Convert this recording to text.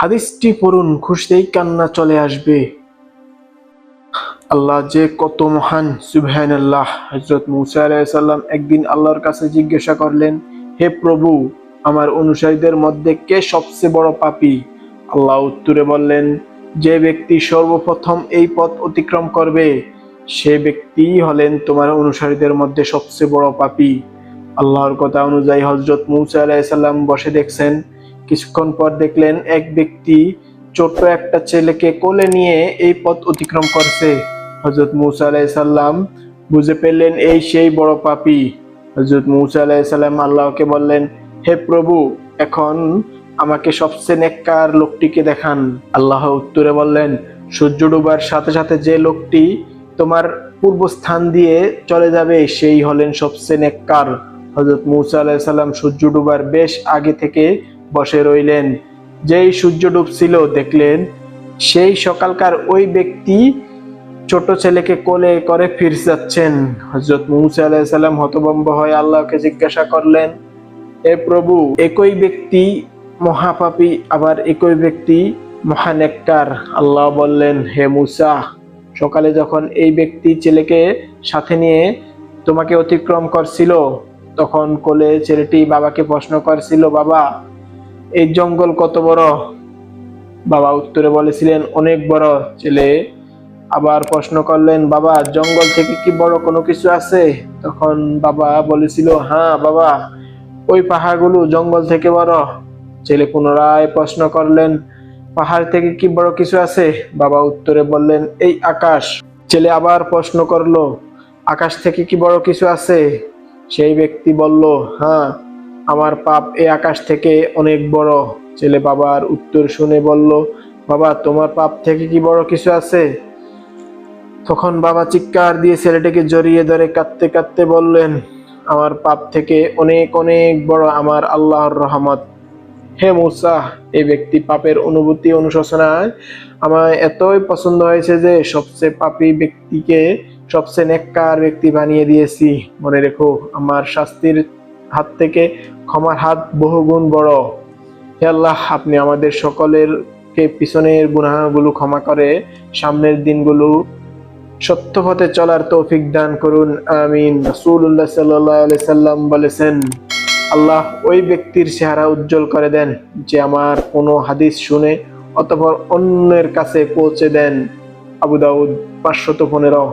হাদিসটি পড়ুন, খুশিতেই কান্না চলে আসবে। আল্লাহ যে কত মহান সুবহান আল্লাহ হজরত মুসা আলাইসাল্লাম একদিন আল্লাহর কাছে জিজ্ঞাসা করলেন, হে প্রভু, আমার অনুসারীদের মধ্যে কে সবচেয়ে বড় পাপী? আল্লাহ উত্তরে বললেন, যে ব্যক্তি সর্বপ্রথম এই পথ অতিক্রম করবে, সে ব্যক্তিই হলেন তোমার অনুসারীদের মধ্যে সবচেয়ে বড় পাপী। আল্লাহর কথা অনুযায়ী হজরত মুসা আলাইসাল্লাম বসে দেখছেন কিছুক্ষণ পর দেখলেন এক ব্যক্তি ছোট্ট একটা ছেলেকে কোলে নিয়ে এই পথ অতিক্রম করছে। হজরত মুসা আলাইসাল্লাম বুঝে পেলেন এই সেই বড় পাপি। হজরত মুসা আলাইসাল্লাম আল্লাহকে বললেন, হে প্রভু, এখন আমাকে সবচেয়ে নেককার লোকটিকে দেখান। আল্লাহ উত্তরে বললেন, সূর্য ডুবার সাথে সাথে যে লোকটি তোমার পূর্ব স্থান দিয়ে চলে যাবে, সেই হলেন সবচেয়ে নেককার। হজরত মুসা আলাইসাল্লাম সূর্য ডুবার বেশ আগে থেকে বসে রইলেন। যেই সূর্য ডুবছিল দেখলেন, সেই সকালকার ওই ব্যক্তি ছোট ছেলেকে কোলে করে ফির যাচ্ছেন। হজরত মুসা আলাইসাল্লাম হতভম্ব হয়ে আল্লাহকে জিজ্ঞাসা করলেন, এ প্রভু, একই ব্যক্তি মহাপাপী, আবার একই ব্যক্তি মহান একটার? আল্লাহ বললেন, হে মুসা, সকালে যখন এই ব্যক্তি ছেলেকে সাথে নিয়ে তোমাকে অতিক্রম করছিল, তখন কোলে ছেলেটি বাবাকে প্রশ্ন করছিল, বাবা এই জঙ্গল কত বড়? বাবা উত্তরে বলেছিলেন, অনেক বড় ছেলে। আবার প্রশ্ন করলেন, বাবা, জঙ্গল থেকে কি বড় কোনো কিছু আছে? তখন বাবা বলেছিল হ্যাঁ বাবা, ওই পাহাড়গুলো জঙ্গল থেকে বড়। ছেলে পুনরায় প্রশ্ন করলেন, পাহাড় থেকে কি বড় কিছু আছে? বাবা উত্তরে বললেন, এই আকাশ। ছেলে আবার প্রশ্ন করল, আকাশ থেকে কি বড় কিছু আছে? সেই ব্যক্তি বলল হ্যাঁ আমার পাপ এই আকাশ থেকে অনেক বড়। ছেলে বাবার উত্তর শুনে বলল, বাবা, তোমার পাপ থেকে কি বড় কিছু আছে? তখন বাবা চিৎকার দিয়ে ছেলেটাকে জড়িয়ে ধরে কাঁদতে কাঁদতে বললেন, আমার পাপ থেকে অনেক অনেক বড় আমার আল্লাহর রহমত। হে মুসা এই ব্যক্তি পাপের অনুভূতি অনুশোচনায় আমার এতই পছন্দ হয়েছে যে সবচেয়ে পাপী ব্যক্তিকে সবচেয়ে নেককার ব্যক্তি বানিয়ে দিয়েছি। মনে রেখো, আমার শাস্তির হাত থেকে ক্ষমার হাত বহুগুণ বড়। হে আল্লাহ, আপনি আমাদের সকলের কে পিছনের গুনাহগুলো ক্ষমা করে সামনের দিনগুলো সত্য পথে চলার তৌফিক দান করুন, আমিন। রাসূলুল্লাহ সাল্লাল্লাহু আলাইহি সাল্লাম বলেছেন, আল্লাহ ওই ব্যক্তির চেহারা উজ্জ্বল করে দেন যে আমার কোনো হাদিস শুনে অতঃপর অন্যের কাছে পৌঁছে দেন। আবু দাউদ পাঁচশত পনেরো।